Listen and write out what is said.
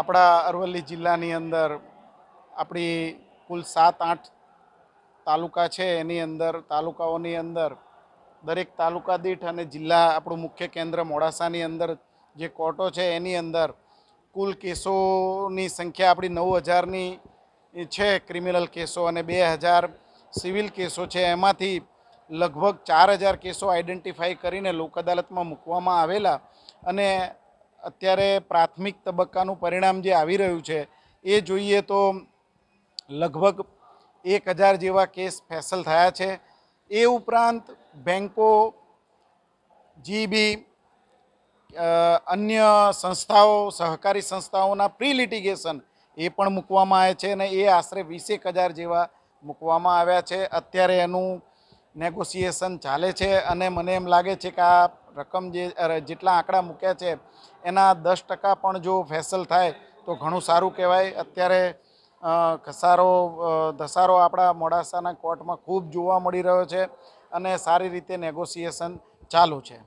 આપણા અરવલ્લી જિલ્લાની અંદર આપણી કુલ સાત, આઠ તાલુકા છે, એની અંદર તાલુકાઓની અંદર દરેક તાલુકા દીઠ અને જિલ્લા આપણું મુખ્ય કેન્દ્ર મોડાસાની અંદર જે કોર્ટો છે, એની અંદર કુલ કેસોની સંખ્યા આપણી નવ હજારની છે, ક્રિમિનલ કેસો અને બે હજાર સિવિલ કેસો છે. એમાંથી લગભગ ચાર હજાર કેસો આઈડેન્ટિફાઈ કરીને લોક અદાલતમાં મૂકવામાં આવેલા અને અત્યારે પ્રાથમિક તબક્કાનું પરિણામ જે આવી રહ્યું છે, એ જોઈએ તો લગભગ એક હજાર જેવા કેસ ફેસલ થયા છે. એ ઉપરાંત બેન્કો જીબી અન્ય સંસ્થાઓ, સહકારી સંસ્થાઓના પ્રી લિટિગેશન એ પણ મૂકવામાં આવે છે અને એ આશરે વીસેક હજાર જેવા મૂકવામાં આવ્યા છે. અત્યારે એનું નેગોશિએશન ચાલે છે અને મને એમ લાગે છે કે આ રકમ જે જેટલા આંકડા મૂક્યા છે, એના દસ ટકા પણ જો ફેસલ થાય, તો ઘણું સારું કહેવાય. અત્યારે ઘસારો ધસારો આપણા મોડાસાના કોર્ટમાં ખૂબ જોવા મળી રહ્યો છે અને સારી રીતે નેગોશિએશન ચાલુ છે.